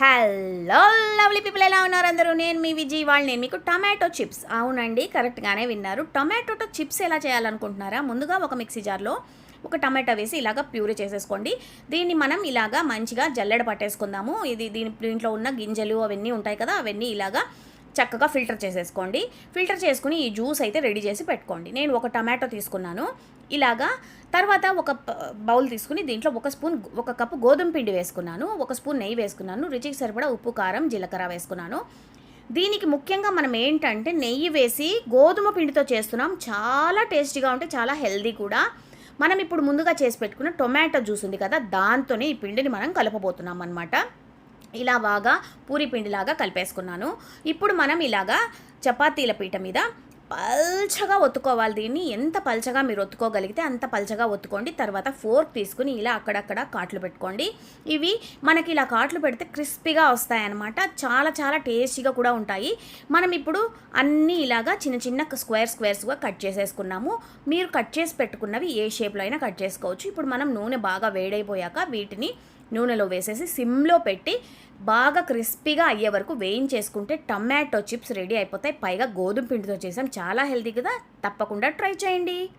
Hello lovely people ఎలా ఉన్నారు అందరూ? నేను మీ విజయ్ వాళ్ళు నేను మీకు టమాటో చిప్స్. అవునండి కరెక్ట్గానే విన్నారు. టమాటోతో చిప్స్ ఎలా చేయాలనుకుంటున్నారా? ముందుగా ఒక మిక్సీ జార్లో ఒక టమాటా వేసి ఇలాగ ప్యూరీ చేసేసుకోండి. దీన్ని మనం ఇలాగా మంచిగా జల్లెడ పట్టేసుకుందాము. ఇది దీని దీంట్లో ఉన్న గింజలు అవన్నీ ఉంటాయి కదా అవన్నీ ఇలాగా చక్కగా ఫిల్టర్ చేసేసుకోండి. ఫిల్టర్ చేసుకుని ఈ జ్యూస్ అయితే రెడీ చేసి పెట్టుకోండి. నేను ఒక టమాటో తీసుకున్నాను. ఇలాగా తర్వాత ఒక బౌల్ తీసుకుని దీంట్లో ఒక స్పూన్ ఒక కప్పు గోధుమ పిండి వేసుకున్నాను. ఒక స్పూన్ నెయ్యి వేసుకున్నాను. రుచికి సరిపడా ఉప్పు కారం జీలకర్ర వేసుకున్నాను. దీనికి ముఖ్యంగా మనం ఏంటంటే నెయ్యి వేసి గోధుమ పిండితో చేస్తున్నాం. చాలా టేస్టీగా ఉంటే చాలా హెల్దీ కూడా. మనం ఇప్పుడు ముందుగా చేసి పెట్టుకున్న టొమాటో జ్యూస్ ఉంది కదా దాంతోనే ఈ పిండిని మనం కలపబోతున్నాం అనమాట ఇలా బాగా పూరి పిండిలాగా కలిపేసుకున్నాను. ఇప్పుడు మనం ఇలాగా చపాతీల పీట మీద పల్చగా ఒత్తుకోవాలి. దీన్ని ఎంత పల్చగా మీరు ఒత్తుకోగలిగితే అంత పల్చగా ఒత్తుకోండి. తర్వాత ఫోర్క్ తీసుకుని ఇలా అక్కడక్కడ కాట్లు పెట్టుకోండి. ఇవి మనకి ఇలా కాట్లు పెడితే క్రిస్పీగా వస్తాయన్నమాట. చాలా చాలా టేస్టీగా కూడా ఉంటాయి. మనం ఇప్పుడు అన్నీ ఇలాగా చిన్న చిన్న స్క్వేర్ స్క్వేర్స్గా కట్ చేసేసుకున్నాము. మీరు కట్ చేసి పెట్టుకున్నవి ఏ షేప్లో అయినా కట్ చేసుకోవచ్చు. ఇప్పుడు మనం నూనె బాగా వేడైపోయాక వీటిని నూనెలో వేసేసి సిమ్లో పెట్టి బాగా క్రిస్పీగా అయ్యే వరకు వేయించేసుకుంటే టమాటో చిప్స్ రెడీ అయిపోతాయి. పైగా గోధుమ పిండితో చేసాం. చాలా హెల్తీ కదా. తప్పకుండా ట్రై చేయండి.